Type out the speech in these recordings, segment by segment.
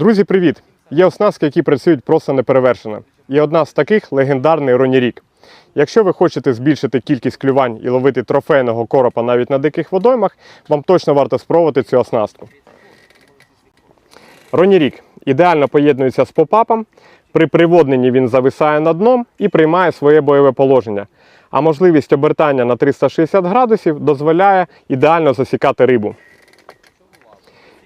Друзі, привіт! Є оснастки, які працюють просто неперевершено. І одна з таких легендарний Ронірік. Якщо ви хочете збільшити кількість клювань і ловити трофейного коропа навіть на диких водоймах, вам точно варто спробувати цю оснастку. Ронірік ідеально поєднується з попапом. При приводненні він зависає над дном і приймає своє бойове положення. А можливість обертання на 360 градусів дозволяє ідеально засікати рибу.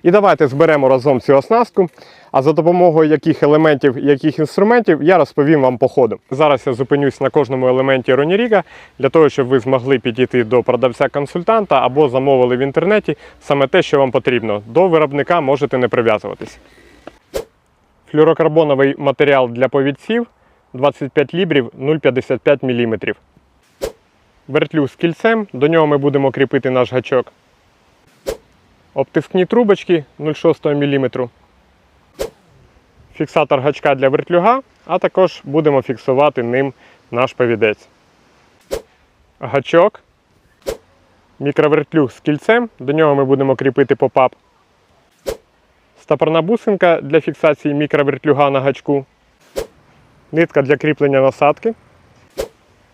І давайте зберемо разом цю оснастку. А за допомогою яких елементів, яких інструментів я розповім вам по ходу. Зараз я зупинюсь на кожному елементі Роніріга для того, щоб ви змогли підійти до продавця-консультанта або замовили в інтернеті саме те, що вам потрібно. До виробника можете не прив'язуватись. Флюрокарбоновий матеріал для повідців 25 лібрів 0,55 мм. Вертлюг з кільцем, до нього ми будемо кріпити наш гачок. Обтискні трубочки 0,6 мм. Фіксатор гачка для вертлюга, а також будемо фіксувати ним наш повідець. Гачок. Мікровертлюг з кільцем, до нього ми будемо кріпити попап. Стопорна бусинка для фіксації мікровертлюга на гачку. Нитка для кріплення насадки.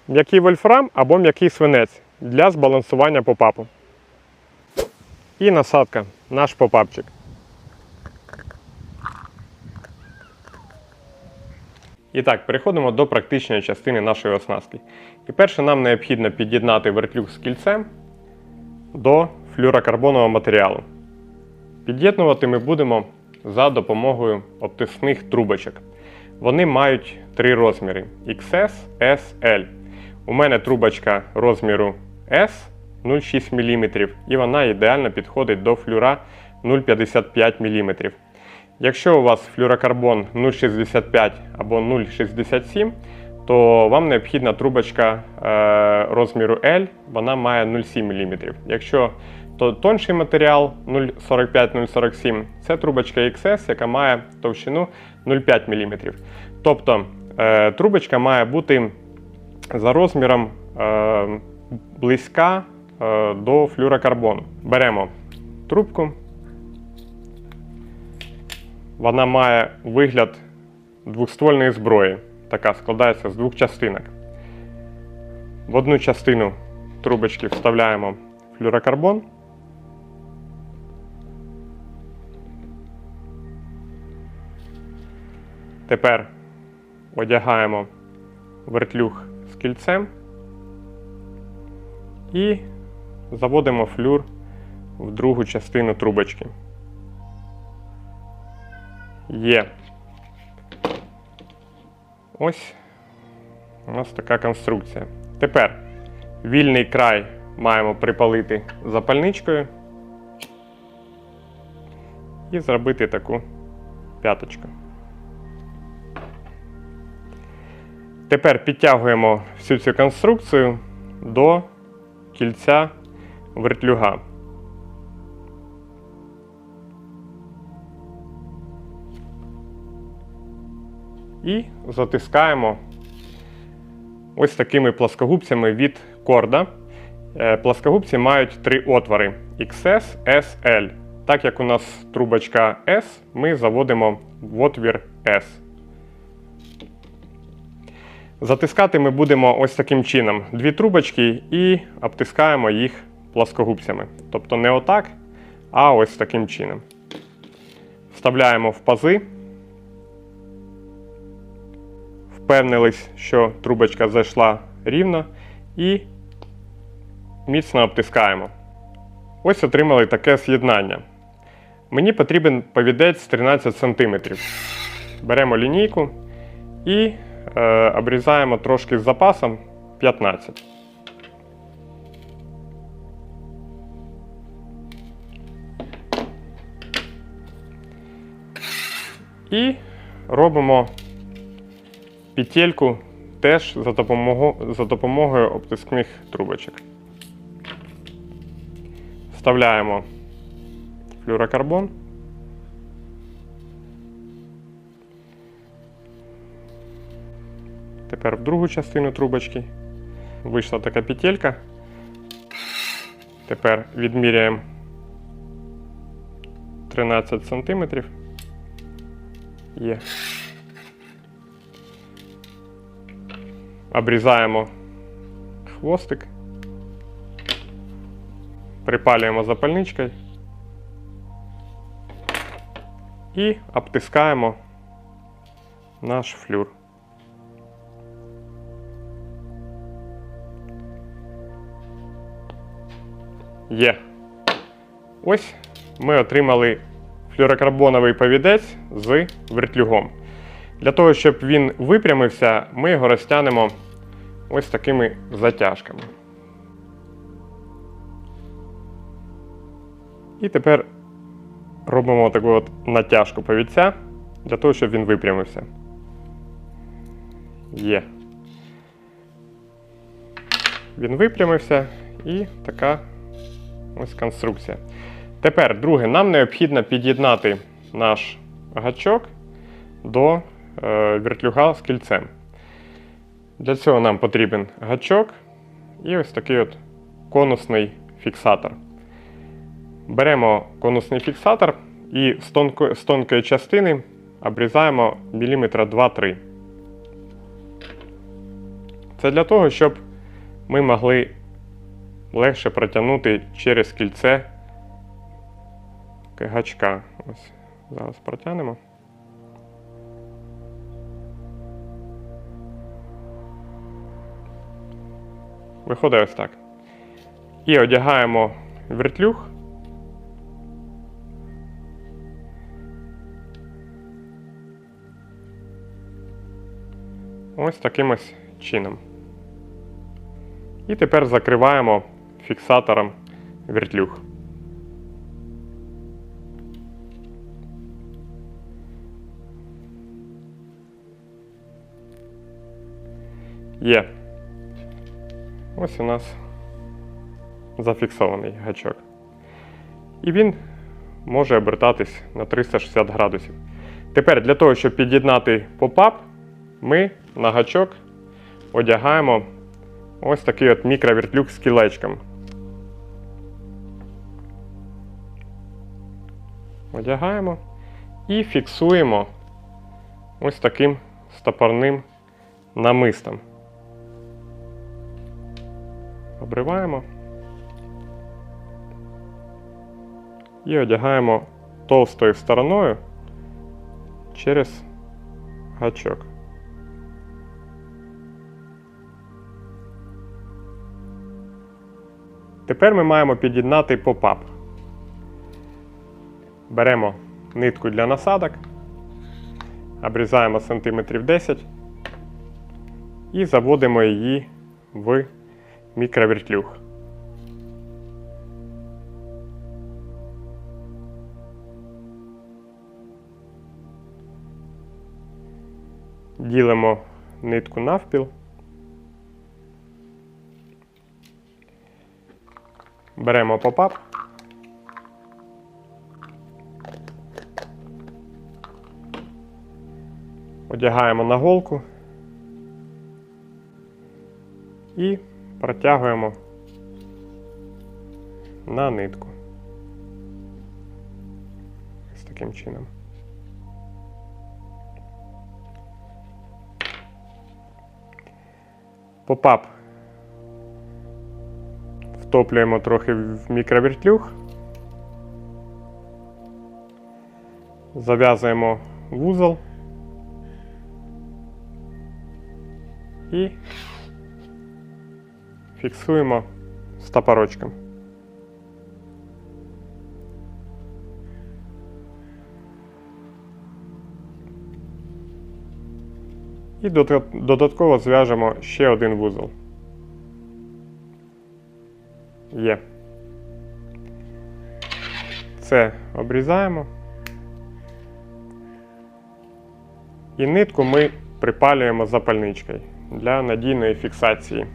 М'який вольфрам або м'який свинець для збалансування попапу. І насадка, наш попапчик. І так, переходимо до практичної частини нашої оснастки. І перше нам необхідно під'єднати вертлюг з кільцем до флюрокарбонового матеріалу. Під'єднувати ми будемо за допомогою обтисних трубочок. Вони мають три розміри XS, S, L. У мене трубочка розміру S 0,6 мм і вона ідеально підходить до флюра 0,55 мм. Якщо у вас флюрокарбон 0,65 або 0,67, то вам необхідна трубочка е, розміру L, вона має 0,7 мм. Якщо то тонший матеріал 0,45-0,47 це трубочка XS, яка має товщину 0,5 мм. Тобто е, трубочка має бути за розміром е, близька до флюрокарбону. Беремо трубку. Вона має вигляд двохствольної зброї. Така складається з двох частинок. В одну частину трубочки вставляємо флюрокарбон. Тепер одягаємо вертлюг з кільцем і заводимо флюр в другу частину трубочки. Є. Ось у нас така конструкція. Тепер вільний край маємо припалити запальничкою і зробити таку п'яточку. Тепер підтягуємо всю цю конструкцію до кільця вертлюга. І затискаємо ось такими пласкогубцями від корда. Е, Пласкогубці мають три отвори XS, S, L. Так як у нас трубочка S, ми заводимо в отвір S. Затискати ми будемо ось таким чином: дві трубочки і обтискаємо їх пласкогубцями. Тобто не отак, а ось таким чином. Вставляємо в пази. Впевнились, що трубочка зайшла рівно і міцно обтискаємо. Ось отримали таке з'єднання. Мені потрібен повідець 13 см. Беремо лінійку і е, обрізаємо трошки з запасом 15. І робимо петельку теж за допомогою, за допомогою обтискних трубочок. Вставляємо флюрокарбон. Тепер в другу частину трубочки вийшла така петелька. Тепер відміряємо 13 см. Є. Обрізаємо хвостик. Припалюємо запальничкою. І обтискаємо наш флюр. Є. Ось ми отримали флюрокарбоновий повідець з вертлюгом. Для того, щоб він випрямився, ми його розтягнемо ось такими затяжками. І тепер робимо таку от натяжку повідця для того, щоб він випрямився. Є. Він випрямився і така ось конструкція. Тепер, друге, нам необхідно під'єднати наш гачок до е, вертлюга з кільцем. Для цього нам потрібен гачок і ось такий от конусний фіксатор. Беремо конусний фіксатор і з, тонко, з тонкої частини обрізаємо міліметра 2-3. Це для того, щоб ми могли легше протягнути через кільце гачка. Ось зараз протягнемо. Виходить ось так. І одягаємо вертлюг. Ось таким ось чином. І тепер закриваємо фіксатором вертлюг. Є. Ось у нас зафіксований гачок. І він може обертатись на 360 градусів. Тепер для того, щоб під'єднати попап, ми на гачок одягаємо ось такий от мікровертлюг з кілечком. Одягаємо і фіксуємо ось таким стопорним намистом. Обриваємо і одягаємо товстою стороною через гачок. Тепер ми маємо під'єднати попап. Беремо нитку для насадок, обрізаємо сантиметрів 10 і заводимо її в мікровертлюг. Ділимо нитку навпіл. Беремо попап. Одягаємо на голку і протягуємо на нитку. Ось таким чином. Попап втоплюємо трохи в мікровертлюг. Зав'язуємо вузол і фіксуємо стопорочком. І додатково зв'яжемо ще один вузол. Є. Це обрізаємо. І нитку ми припалюємо запальничкою для надійної фіксації.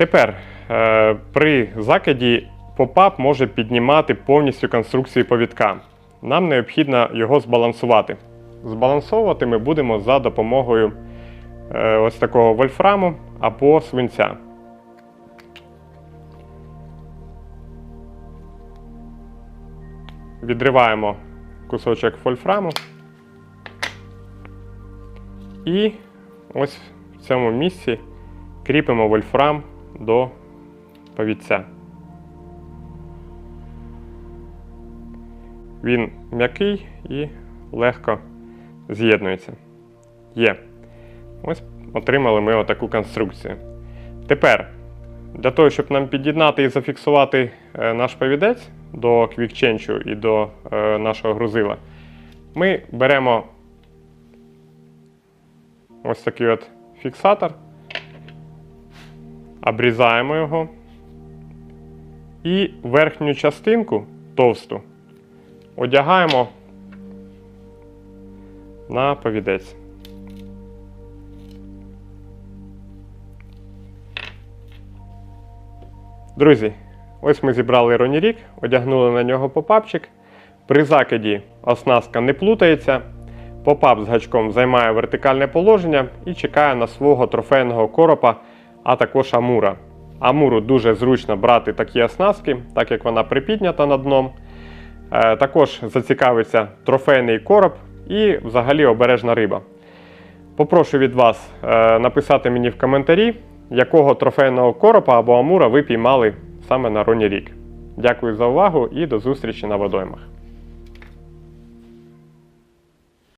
Тепер е, при закиді попап може піднімати повністю конструкцію повідка. Нам необхідно його збалансувати. Збалансовувати ми будемо за допомогою е, ось такого вольфраму або свинця. Відриваємо кусочок вольфраму. І ось в цьому місці кріпимо вольфрам до повідця. Він м'який і легко з'єднується. Є. Ось отримали ми отаку конструкцію. Тепер, для того, щоб нам під'єднати і зафіксувати е, наш повідець до квікченчу і до е, нашого грузила, ми беремо ось такий от фіксатор, обрізаємо його і верхню частинку товсту одягаємо на повідець. Друзі, ось ми зібрали ронірік, одягнули на нього попапчик. При закиді оснастка не плутається. Попап з гачком займає вертикальне положення і чекає на свого трофейного коропа, а також амура. Амуру дуже зручно брати такі оснастки, так як вона припіднята над дном. Е, Також зацікавиться трофейний короб і взагалі обережна риба. Попрошу від вас е, написати мені в коментарі, якого трофейного коропа або амура ви піймали саме на Роні Рік. Дякую за увагу і до зустрічі на водоймах.